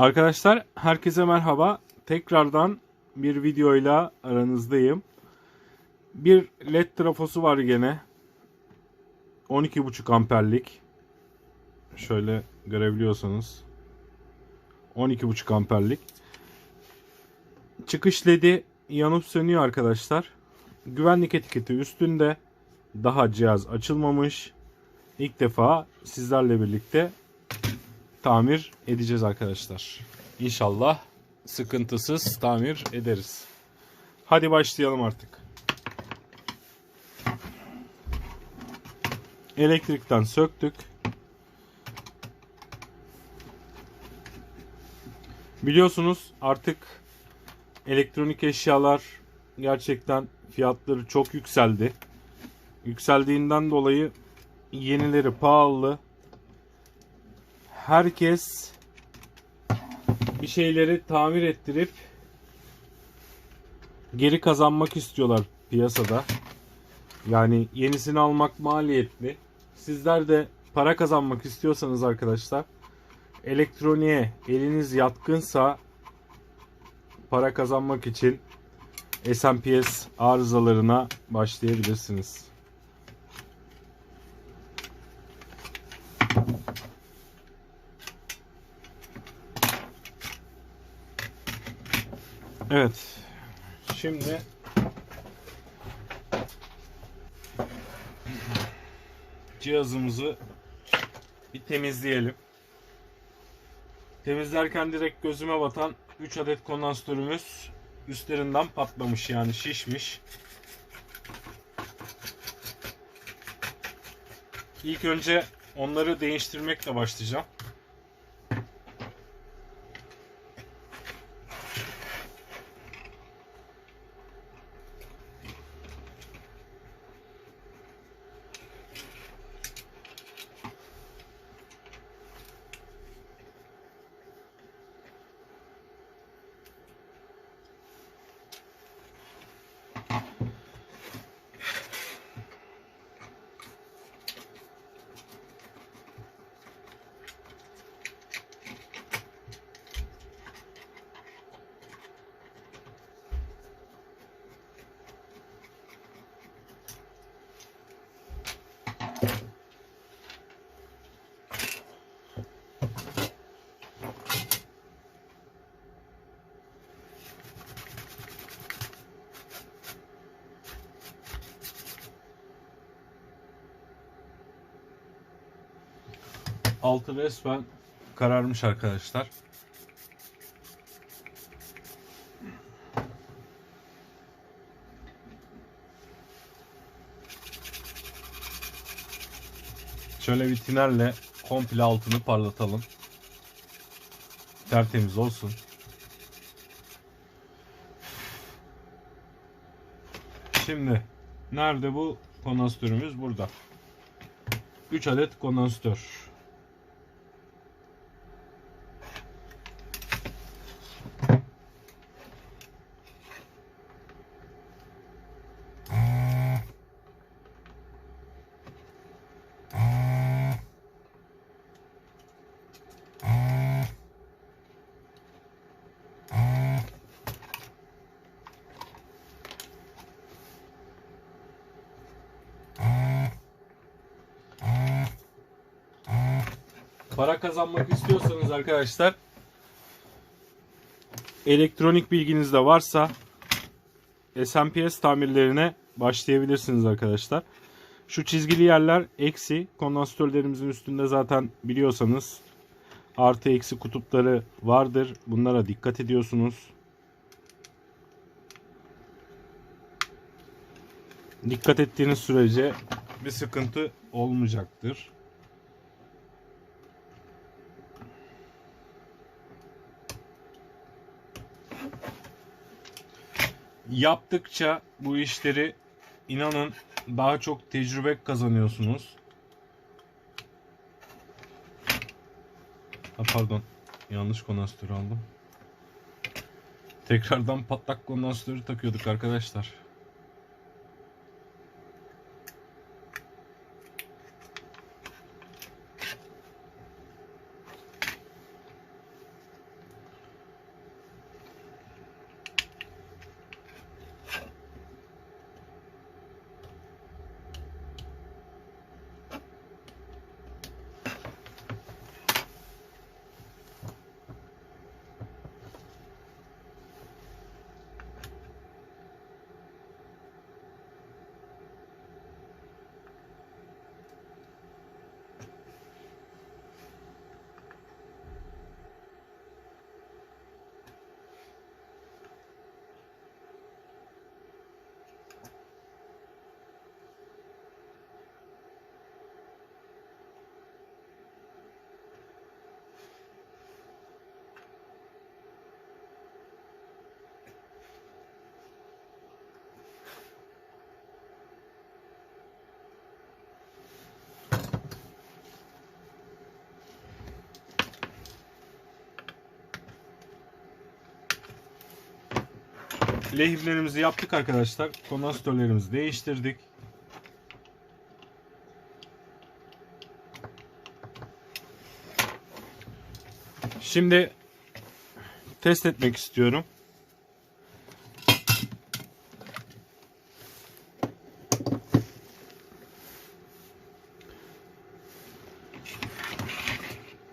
Arkadaşlar herkese merhaba. Tekrardan bir videoyla aranızdayım. Bir led trafosu var gene. 12.5 amperlik. Şöyle görebiliyorsanız. 12.5 amperlik. Çıkış ledi yanıp sönüyor arkadaşlar. Güvenlik etiketi üstünde. Daha cihaz açılmamış. İlk defa sizlerle birlikte tamir edeceğiz arkadaşlar. İnşallah sıkıntısız tamir ederiz. Hadi başlayalım artık. Elektrikten söktük. Biliyorsunuz artık elektronik eşyalar gerçekten fiyatları çok yükseldi. Yükseldiğinden dolayı yenileri pahalı herkes bir şeyleri tamir ettirip geri kazanmak istiyorlar piyasada. Yani yenisini almak maliyetli. Sizler de para kazanmak istiyorsanız arkadaşlar elektroniğe eliniz yatkınsa para kazanmak için SMPS arızalarına başlayabilirsiniz. Evet. Şimdi cihazımızı bir temizleyelim. Temizlerken direkt gözüme batan 3 adet kondansatörümüz üstlerinden patlamış yani şişmiş. İlk önce onları değiştirmekle başlayacağım. Altı resmen kararmış arkadaşlar. Şöyle bir tinerle komple altını parlatalım. Tertemiz olsun. Şimdi nerede bu kondansatörümüz? Burada. 3 adet kondansatör. Para kazanmak istiyorsanız arkadaşlar elektronik bilginiz de varsa SMPS tamirlerine başlayabilirsiniz arkadaşlar. Şu çizgili yerler eksi. Kondansatörlerimizin üstünde zaten biliyorsanız artı eksi kutupları vardır. Bunlara dikkat ediyorsunuz. Dikkat ettiğiniz sürece bir sıkıntı olmayacaktır. Yaptıkça bu işleri inanın daha çok tecrübe kazanıyorsunuz. Ha, pardon. Yanlış kondansatörü aldım. Tekrardan patlak kondansatörü takıyorduk arkadaşlar. Lehimlerimizi yaptık arkadaşlar. Kondansatörlerimizi değiştirdik. Şimdi test etmek istiyorum.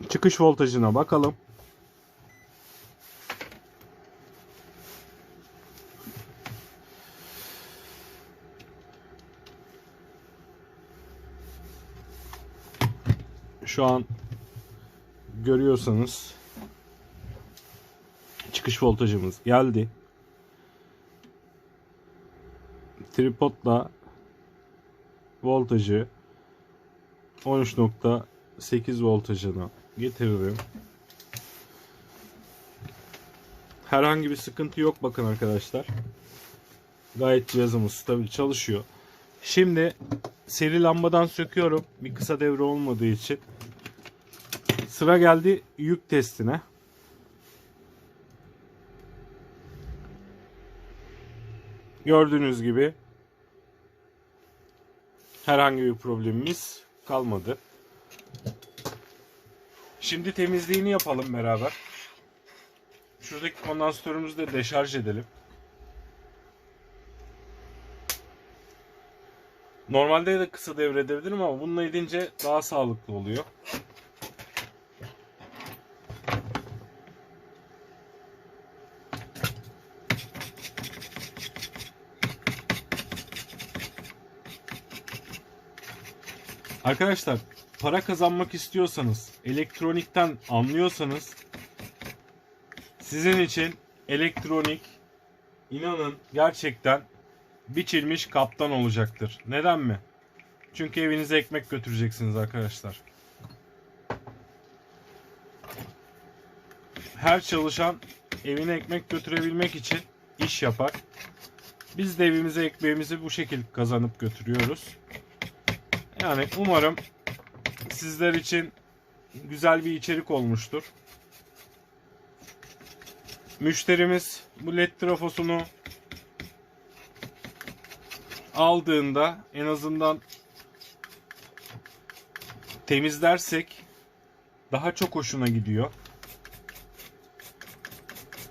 Çıkış voltajına bakalım. Şu an görüyorsanız çıkış voltajımız geldi. Tripodla voltajı 13.8 voltajına getiririm. Herhangi bir sıkıntı yok bakın arkadaşlar. Gayet cihazımız stabil çalışıyor. Şimdi seri lambadan söküyorum. Bir kısa devre olmadığı için. Sıra geldi yük testine. Gördüğünüz gibi herhangi bir problemimiz kalmadı. Şimdi temizliğini yapalım beraber. Şuradaki kondansatörümüzü de deşarj edelim. Normalde de kısa devredebilirim ama bununla edince daha sağlıklı oluyor. Arkadaşlar para kazanmak istiyorsanız, elektronikten anlıyorsanız sizin için elektronik inanın gerçekten biçilmiş kaptan olacaktır. Neden mi? Çünkü evinize ekmek götüreceksiniz arkadaşlar. Her çalışan evine ekmek götürebilmek için iş yapar. Biz de evimize ekmeğimizi bu şekilde kazanıp götürüyoruz. Yani umarım sizler için güzel bir içerik olmuştur. Müşterimiz bu led trafosunu aldığında en azından temizlersek daha çok hoşuna gidiyor.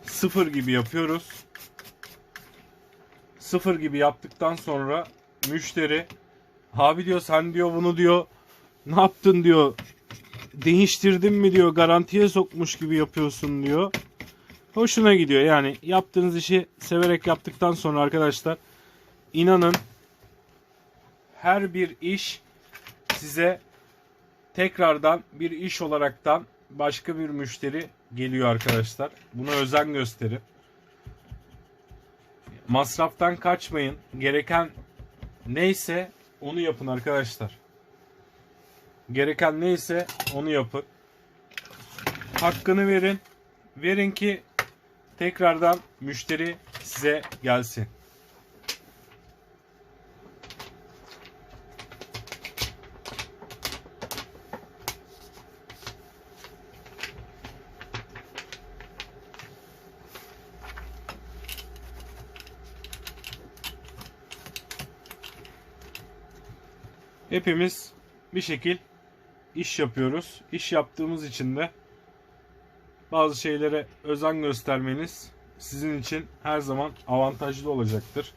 Sıfır gibi yapıyoruz. Sıfır gibi yaptıktan sonra müşteri abi diyor sen diyor bunu diyor ne yaptın diyor değiştirdin mi diyor garantiye sokmuş gibi yapıyorsun diyor. Hoşuna gidiyor yani yaptığınız işi severek yaptıktan sonra arkadaşlar inanın her bir iş size tekrardan bir iş olaraktan başka bir müşteri geliyor arkadaşlar. Buna özen gösterin. Masraftan kaçmayın. Gereken neyse onu yapın arkadaşlar. Gereken neyse onu yapın. Hakkını verin. Verin ki tekrardan müşteri size gelsin. Hepimiz bir şekil iş yapıyoruz. İş yaptığımız için de bazı şeylere özen göstermeniz sizin için her zaman avantajlı olacaktır.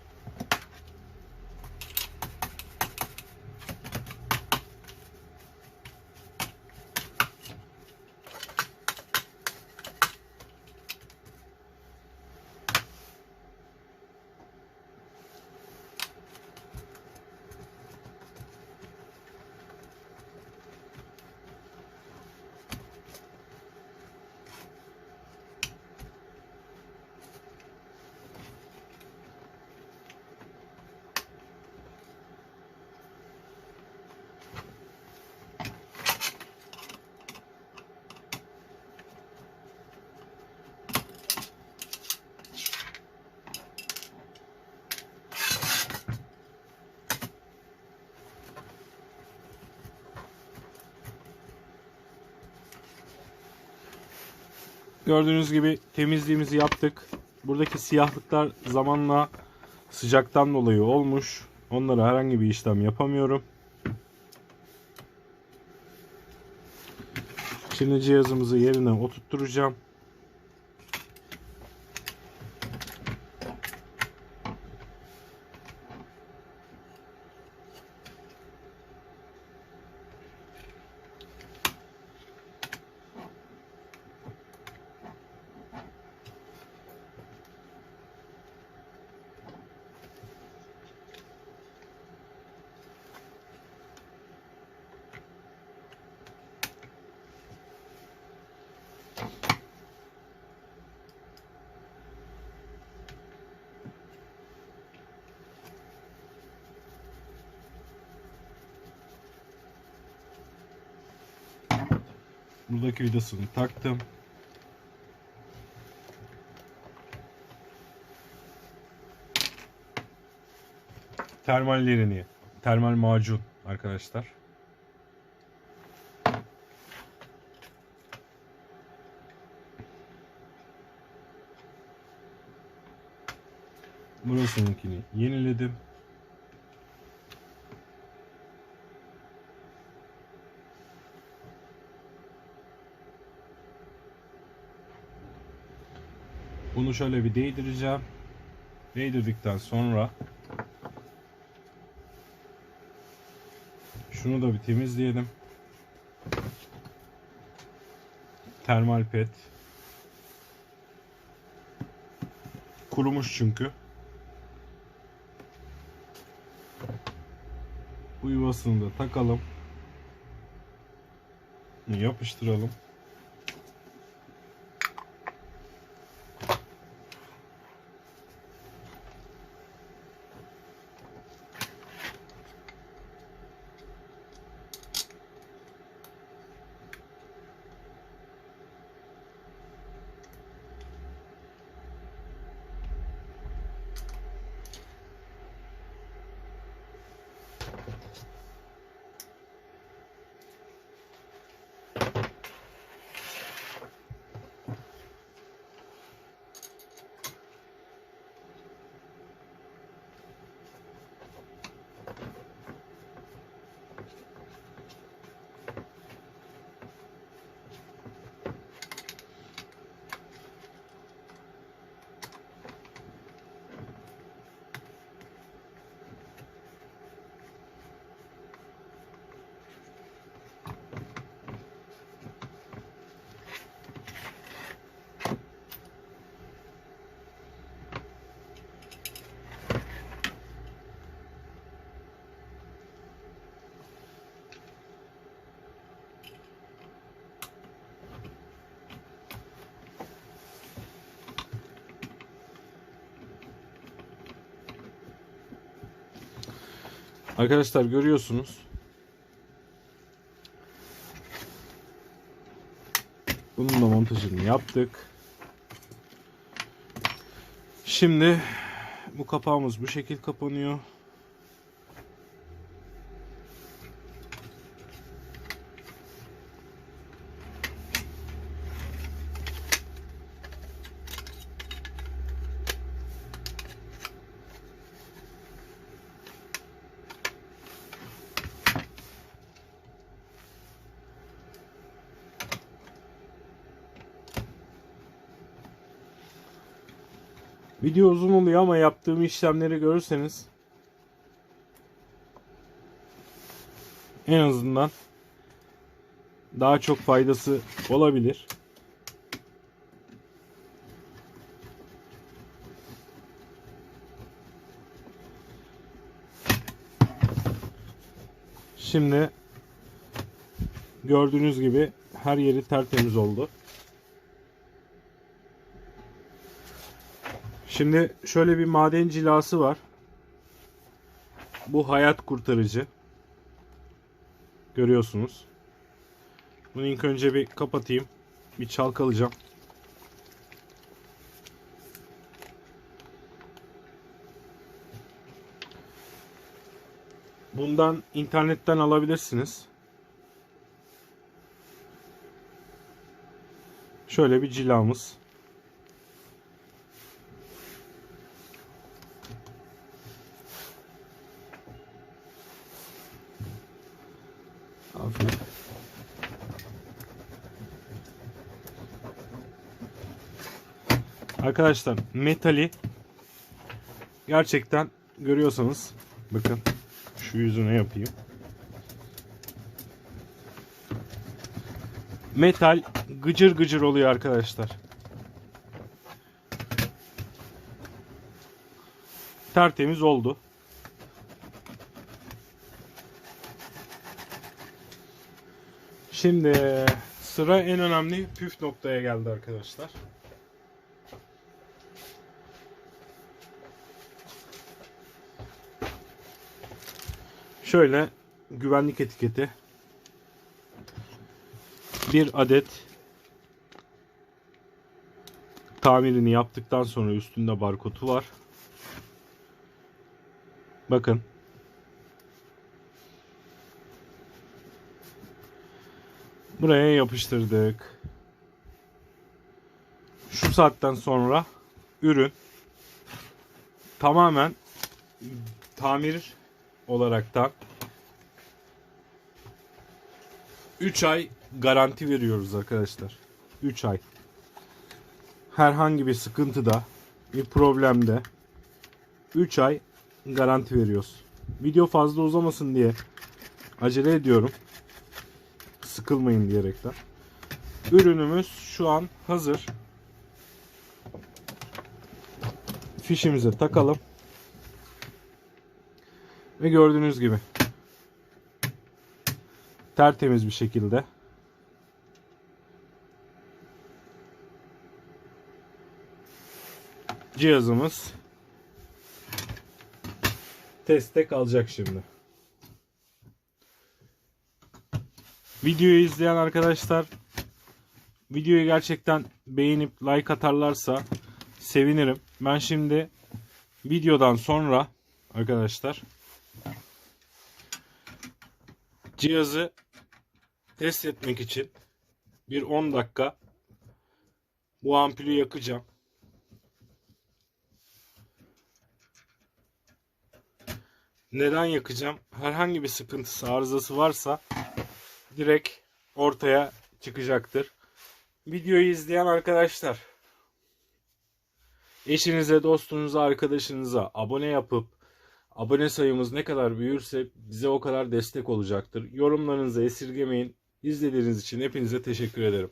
Gördüğünüz gibi temizliğimizi yaptık. Buradaki siyahlıklar zamanla sıcaktan dolayı olmuş. Onlara herhangi bir işlem yapamıyorum. Şimdi cihazımızı yerine oturtturacağım. Buradaki vidasını taktım. Termallerini, termal macun arkadaşlar. Burasınkini yeniledim. Bunu şöyle bir değdireceğim. Değdirdikten sonra şunu da bir temizleyelim. Termal pet. Kurumuş çünkü. Bu yuvasını da takalım. Yapıştıralım. Arkadaşlar görüyorsunuz. Bunun da montajını yaptık. Şimdi bu kapağımız bu şekil kapanıyor. Video uzun oluyor ama yaptığım işlemleri görürseniz en azından daha çok faydası olabilir. Şimdi gördüğünüz gibi her yeri tertemiz oldu. Şimdi şöyle bir maden cilası var. Bu hayat kurtarıcı. Görüyorsunuz. Bunu ilk önce bir kapatayım. Bir çalkalayacağım. Bundan internetten alabilirsiniz. Şöyle bir cilamız. Aferin. Arkadaşlar metali gerçekten görüyorsanız bakın şu yüzüne yapayım. Metal gıcır gıcır oluyor arkadaşlar. Tertemiz oldu. Şimdi sıra en önemli püf noktaya geldi arkadaşlar. Şöyle güvenlik etiketi. Bir adet tamirini yaptıktan sonra üstünde barkodu var. Bakın. Buraya yapıştırdık. Şu saatten sonra ürün tamamen tamir olaraktan 3 ay garanti veriyoruz arkadaşlar. 3 ay. Herhangi bir sıkıntıda, bir problemde 3 ay garanti veriyoruz. Video fazla uzamasın diye acele ediyorum. Sıkılmayın diyerekten. Ürünümüz şu an hazır. Fişimize takalım. Ve gördüğünüz gibi tertemiz bir şekilde cihazımız teste kalacak şimdi. Videoyu izleyen arkadaşlar videoyu gerçekten beğenip like atarlarsa sevinirim. Ben şimdi videodan sonra arkadaşlar cihazı test etmek için bir 10 dakika bu ampulü yakacağım. Neden yakacağım? Herhangi bir sıkıntısı, arızası varsa direkt ortaya çıkacaktır. Videoyu izleyen arkadaşlar eşinize, dostunuza, arkadaşınıza abone yapıp abone sayımız ne kadar büyürse bize o kadar destek olacaktır. Yorumlarınızı esirgemeyin. İzlediğiniz için hepinize teşekkür ederim.